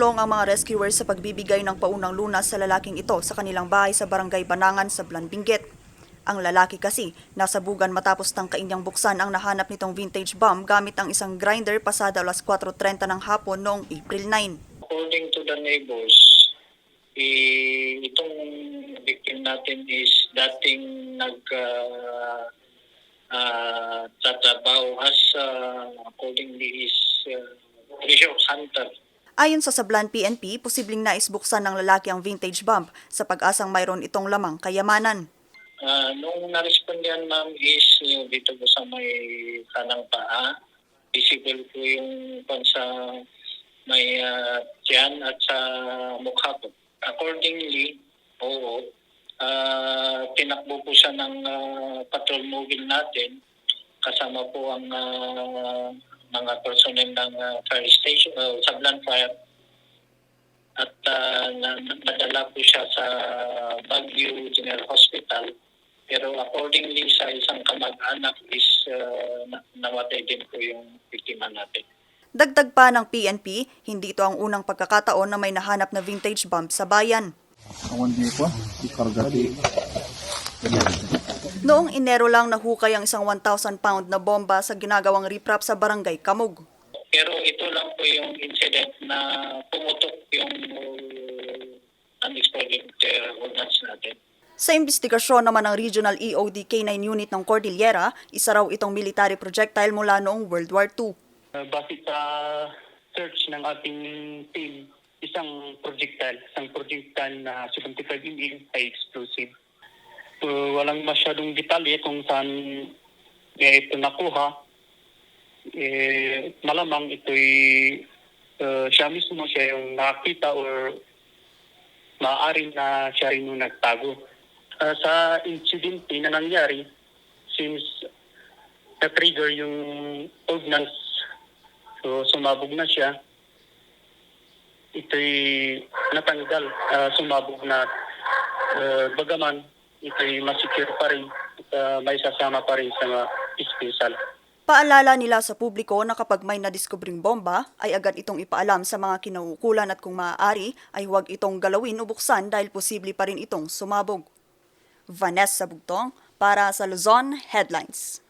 Tumutulong ang mga rescuers sa pagbibigay ng paunang lunas sa lalaking ito sa kanilang bahay sa barangay Banangan sa Blanbinggit. Ang lalaki kasi nasa bugan matapos tangkain niyang buksan ang nahanap nitong vintage bomb gamit ang isang grinder pasada alas 4.30 ng hapon noong April 9. According to the neighbors, eh, itong victim natin is dating nag uh, uh, tatrabaho as uh, accordingly is uh, treasure hunter. Ayon sa Sablan PNP, posibleng naisbuksan ng lalaki ang vintage bomb sa pag-asang mayroon itong lamang kayamanan. Uh, nung narespondihan ma'am is yung dito po sa may kanang paa, visible po yung pan sa may uh, tiyan at sa mukha po. Accordingly, oo, uh, tinakbo po siya ng uh, patrol mobile natin kasama po ang uh, mga personnel ng uh, fire station, uh, Sablan Fire at uh, na- nadala po siya sa Baguio General Hospital. Pero accordingly sa isang kamag-anak is uh, na- namatay din po yung biktima natin. Dagdag pa ng PNP, hindi ito ang unang pagkakataon na may nahanap na vintage bomb sa bayan. Awan di ko, ikarga di. Noong Enero lang nahukay ang isang 1,000 pound na bomba sa ginagawang riprap sa barangay Kamug. Pero ito lang po yung incident na pumutok yung uh, unexploded uh, ordnance natin. Sa investigasyon naman ng Regional EOD K9 unit ng Cordillera, isa raw itong military projectile mula noong World War II. Uh, base sa search ng ating team, isang projectile, isang projectile na 75 mm high explosive. So, walang masyadong detalye kung saan eh, ito nakuha. Eh, malamang ito'y uh, siya mismo siya yung nakakita or maaari na siya rin yung nagtago. Uh, sa incident na nangyari, since na-trigger yung ordnance So sumabog na siya. Ito'y natanggal, ah, sumabog na. Uh, bagaman, ito'y masecure pa rin at ah, may sasama pa rin sa disposal. Paalala nila sa publiko na kapag may nadiskubring bomba, ay agad itong ipaalam sa mga kinaukulan at kung maaari ay huwag itong galawin o buksan dahil posible pa rin itong sumabog. Vanessa Bugtong para sa Luzon Headlines.